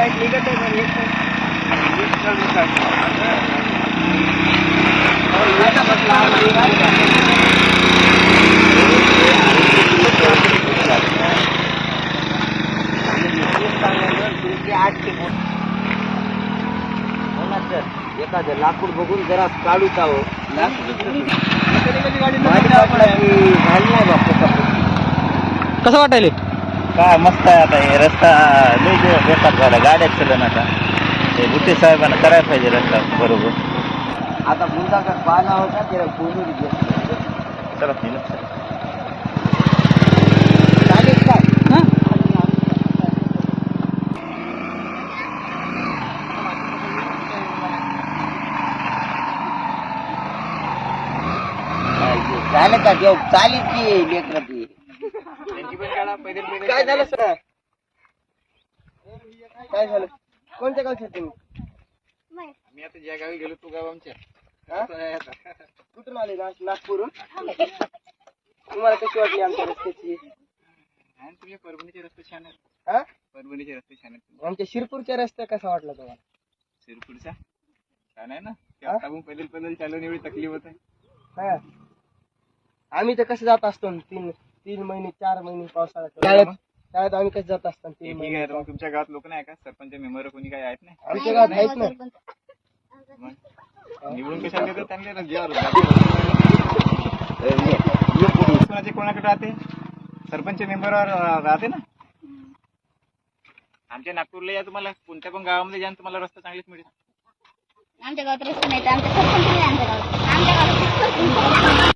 Side निघत आहे पण एक एखादं लाकूड बघून जरा काढू हो कसं वाटायले? काय मस्त आहे आता हे रस्ता लय दिवस बेकार झाला गाड्या चलन आता ते बुट्टे साहेबांना करायला पाहिजे रस्ता बरोबर आता बुंदाकडे पाना होता त्याला बोलून चला चालेल काय हां झालं का देव चालीच की लेकर ती काय झालं सर? काय झालं? कोणत्या गावचे तुम्ही? मी आता ज्या गावी गेलो तू गाव आमच्या. हा? कुठून आले ना नागपूरहून? तुम्हाला कशी वाटली आमच्या रस्त्याची? तुझ्या परभणीचे रस्ते छान आहेत. हा? परभणीचे रस्ते छान आहेत. आमच्या शिरपूरच्या रस्ता कसा वाटला तुम्हाला? शिरपूरचा छान आहे ना. हा? आपण पैदल पैदल चालवून एवढी तकलीफ होत आहे. हा. आम्ही तर कसं जात असतो न तीन तीन महिने चार महिने पावसाळ्यात हो शाळेत आम्ही कसं जात असतो तीन ठीक महिने आहे मग तुमच्या गावात लोक नाही का? सरपंच मेंबर कोणी काय आहेत नाही? आमच्या गावात आहेत ना. मग? निवडून कशाला देतात त्यांना? जेव्हा कोणाचे कोणाकडे राहते? सरपंच मेंबरवर राहते ना? आमच्या नागपूरला या तुम्हाला. कोणत्या पण गावामध्ये जा आणि तुम्हाला रस्ता चांगलेच मिळेल. आमच्या गावात रस्ते नाही तर आमच्या सरपंच नाही आमच्या गावात. आमच्या गावात